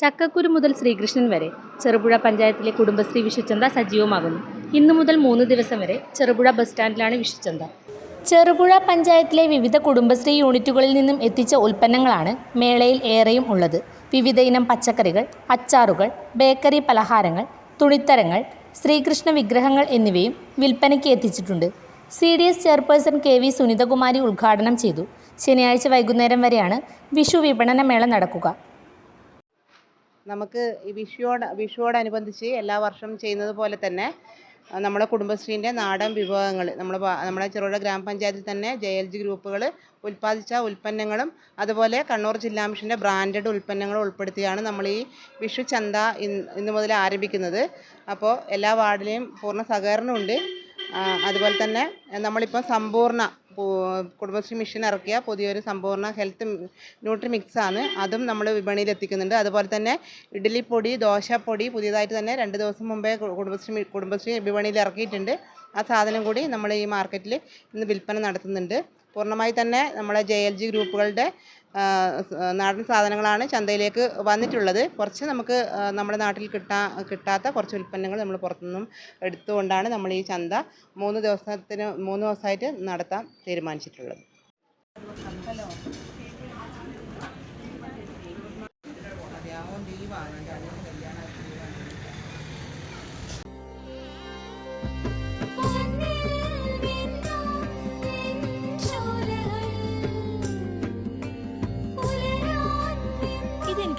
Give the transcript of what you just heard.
ചക്കക്കുരു മുതൽ ശ്രീകൃഷ്ണൻ വരെ ചെറുപുഴ പഞ്ചായത്തിലെ കുടുംബശ്രീ വിഷുചന്ത സജീവമാകുന്നു. ഇന്നു മുതൽ മൂന്ന് ദിവസം വരെ ചെറുപുഴ ബസ് സ്റ്റാൻഡിലാണ് വിഷുചന്ത ചെറുപുഴ പഞ്ചായത്തിലെ വിവിധ കുടുംബശ്രീ യൂണിറ്റുകളിൽ നിന്നും എത്തിച്ച ഉൽപ്പന്നങ്ങളാണ് മേളയിൽ ഏറെയും ഉള്ളത്. വിവിധ ഇനം പച്ചക്കറികൾ അച്ചാറുകൾ ബേക്കറി പലഹാരങ്ങൾ തുണിത്തരങ്ങൾ ശ്രീകൃഷ്ണ വിഗ്രഹങ്ങൾ എന്നിവയും വിൽപ്പനയ്ക്ക് എത്തിച്ചിട്ടുണ്ട്. C D S chairperson K V Sunithakumari ഉദ്ഘാടനം ചെയ്തു. ശനിയാഴ്ച വൈകുന്നേരം വരെയാണ് വിഷു വിപണന മേള നടക്കുക. നമുക്ക് ഈ വിഷുവോട് വിഷുവോടനുബന്ധിച്ച് എല്ലാ വർഷവും ചെയ്യുന്നത് പോലെ തന്നെ നമ്മുടെ കുടുംബശ്രീന്റെ നാടൻ വിഭവങ്ങൾ നമ്മുടെ നമ്മുടെ ചെറുപുഴ ഗ്രാമപഞ്ചായത്തിൽ തന്നെ ജെ എൽ ജി ഗ്രൂപ്പുകൾ ഉൽപ്പാദിച്ച ഉൽപ്പന്നങ്ങളും അതുപോലെ കണ്ണൂർ ജില്ലാ മിഷന്റെ ബ്രാൻഡഡ് ഉൽപ്പന്നങ്ങളും ഉൾപ്പെടുത്തിയാണ് നമ്മൾ ഈ വിഷു ചന്ത ഇന്ന് മുതൽ ആരംഭിക്കുന്നത്. അപ്പോൾ എല്ലാ വാർഡിലെയും പൂർണ സഹകരണമുണ്ട്. അതുപോലെ തന്നെ നമ്മളിപ്പോൾ സമ്പൂർണ കുടുംബശ്രീ മിഷൻ ഇറക്കിയ പുതിയൊരു സമ്പൂർണ ഹെൽത്ത് ന്യൂട്രി മിക്സാണ് അതും നമ്മൾ വിപണിയിൽ എത്തിക്കുന്നുണ്ട് അതുപോലെ തന്നെ ഇഡ്ഡലിപ്പൊടി ദോശപ്പൊടി പുതിയതായിട്ട് തന്നെ രണ്ട് ദിവസം മുമ്പേ കുടുംബശ്രീ കുടുംബശ്രീ വിപണിയിൽ ഇറക്കിയിട്ടുണ്ട്. ആ സാധനം കൂടി നമ്മൾ ഈ മാർക്കറ്റിൽ ഇന്ന് വിൽപ്പന നടത്തുന്നുണ്ട്. പൂർണമായി തന്നെ നമ്മളെ ജെ എൽ ജി ഗ്രൂപ്പുകളുടെ നാടൻ സാധനങ്ങളാണ് ചന്തയിലേക്ക് വന്നിട്ടുള്ളത്. കുറച്ച് നമുക്ക് നമ്മുടെ നാട്ടിൽ കിട്ടാ കിട്ടാത്ത കുറച്ച് ഉൽപ്പന്നങ്ങൾ നമ്മൾ പുറത്തുനിന്നും എടുത്തുകൊണ്ടാണ് നമ്മൾ ഈ ചന്ത മൂന്ന് ദിവസത്തിന് മൂന്ന് ദിവസമായിട്ട് നടത്താൻ തീരുമാനിച്ചിട്ടുള്ളത്. ഇതെനിക്ക്